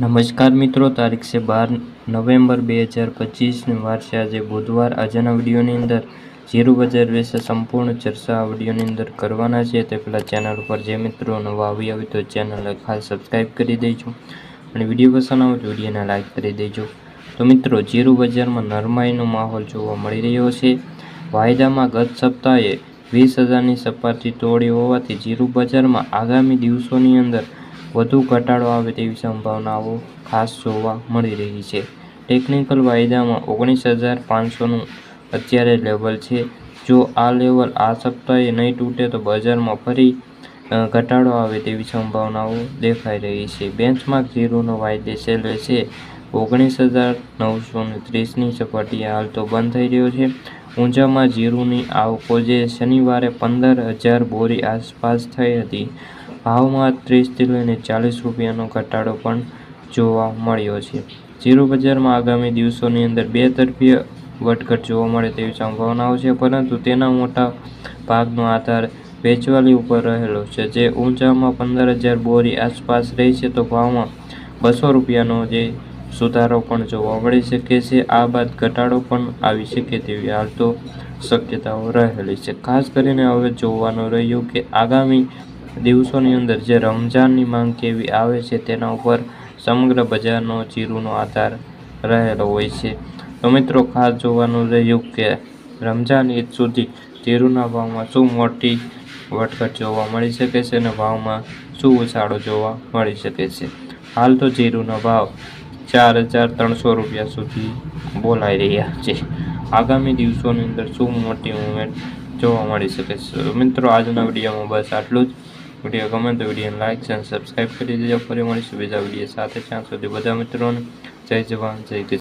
નમસ્કાર મિત્રો, તારીખ છે બાર નવેમ્બર બે હજાર પચીસની વાર છે. આજે બુધવાર. આજના વિડીયોની અંદર જીરું બજાર વિશે સંપૂર્ણ ચર્ચા આ વિડીયોની અંદર કરવાના છે. તે પહેલાં ચેનલ ઉપર જે મિત્રો નવા આવી આવી તો ચેનલને ખાસ સબસ્ક્રાઈબ કરી દેજો અને વીડિયો પસંદ આવે તો વિડીયોને લાઇક કરી દેજો. તો મિત્રો જીરું બજારમાં નરમાઈનો માહોલ જોવા મળી રહ્યો છે. વાયદામાં ગત સપ્તાહે વીસ હજારની સપાટી તોડી હોવાથી જીરું બજારમાં આગામી દિવસોની અંદર વધુ ઘટાડો આવે તેવી સંભાવનાઓ ખાસ જોવા મળી રહી છે. ટેકનિકલ વાયદામાં ઓગણીસ હજાર પાંચસોનું અત્યારે લેવલ છે. જો આ લેવલ આ સપ્તાહે નહીં તૂટે તો બજારમાં ફરી ઘટાડો આવે તેવી સંભાવનાઓ દેખાઈ રહી છે. બેન્ચમાર્ક ઝીરોનો વાયદે છેલ્લે છે ઓગણીસ હજાર નવસો ને ત્રીસની સપાટીએ હાલ તો બંધ થઈ રહ્યો છે. ઊંઝામાં ઝીરોની આવકો જે શનિવારે પંદર હજાર બોરી આસપાસ થઈ હતી. ભાવમાં ત્રીસથી લઈને ચાલીસ રૂપિયાનો ઘટાડો પણ જોવા મળ્યો છે. ઝીરો બજારમાં આગામી દિવસોની અંદર બે તરફીય વધઘટ જોવા મળે તેવી સંભાવનાઓ છે, પરંતુ તેના મોટા ભાગનો આધાર વેચવાલી ઉપર રહેલો છે. જે ઊંચામાં પંદર હજાર બોરી આસપાસ રહી છે, તો ભાવમાં બસો રૂપિયાનો જે સુધારો પણ જોવા મળી શકે છે આ બાદ ઘટાડો પણ આવી શકે તેવી હાલ તો શક્યતાઓ રહેલી છે. ખાસ કરીને હવે જોવાનું રહ્યું કે આગામી દિવસોની અંદર જે રમઝાનની માંગ કેવી આવે છે તેના ઉપર સમગ્ર બજારનો જીરુનો આધાર રહેલો હોય છે. તો મિત્રો ખાસ જોવાનું રહ્યું કે રમઝાન ઈદ સુધી જીરુના ભાવમાં શું મોટી વટકટ જોવા મળી શકે છે અને ભાવમાં શું ઉછાળો જોવા મળી શકે છે. હાલ તો જીરુનો ભાવ ચાર હજાર ત્રણસો રૂપિયા સુધી બોલાઈ રહ્યા છે. આગામી દિવસોની અંદર શું મોટી મુવમેન્ટ જોવા મળી શકે છે? મિત્રો, આજના વિડીયોમાં બસ આટલું જ. વીડિયો ગમે તો વિડીયોને લાઇક અને સબસ્ક્રાઈબ કરી દેજો. ફરી મળીશું બીજા વીડિયો સાથે. ત્યાં સુધી બધા મિત્રોને જય જવાન, જય